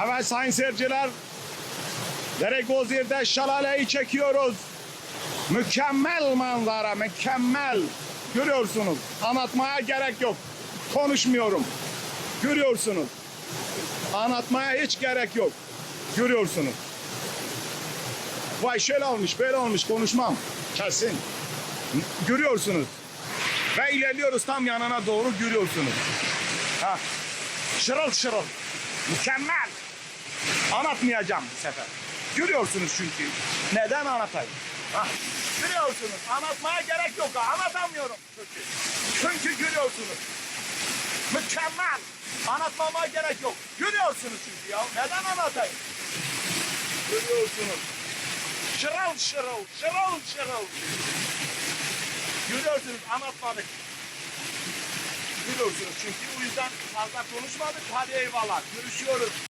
Evet sayın seyirciler. Deregozir'de şelaleyi çekiyoruz. Mükemmel manzara, mükemmel. Görüyorsunuz. Anlatmaya gerek yok. Konuşmuyorum. Görüyorsunuz. Anlatmaya hiç gerek yok. Görüyorsunuz. Vay şöyle olmuş, böyle olmuş konuşmam. Kesin. Görüyorsunuz. Ve ilerliyoruz tam yanına doğru görüyorsunuz. Ha. Şırıl şırıl. Mükemmel. Anlatmayacağım bu sefer. Görüyorsunuz çünkü. Neden anlatayım? Ha. Görüyorsunuz. Anlatmaya gerek yok. Anlatamıyorum çünkü. Çünkü görüyorsunuz. Mükemmel. Anlatmama gerek yok. Görüyorsunuz çünkü ya. Neden anlatayım? Görüyorsunuz. Şırıl şırıl, şırıl şırıl. Görüyorsunuz anlatmadık. Görüyorsunuz çünkü o yüzden fazla konuşmadık. Hadi eyvallah. Görüşüyoruz.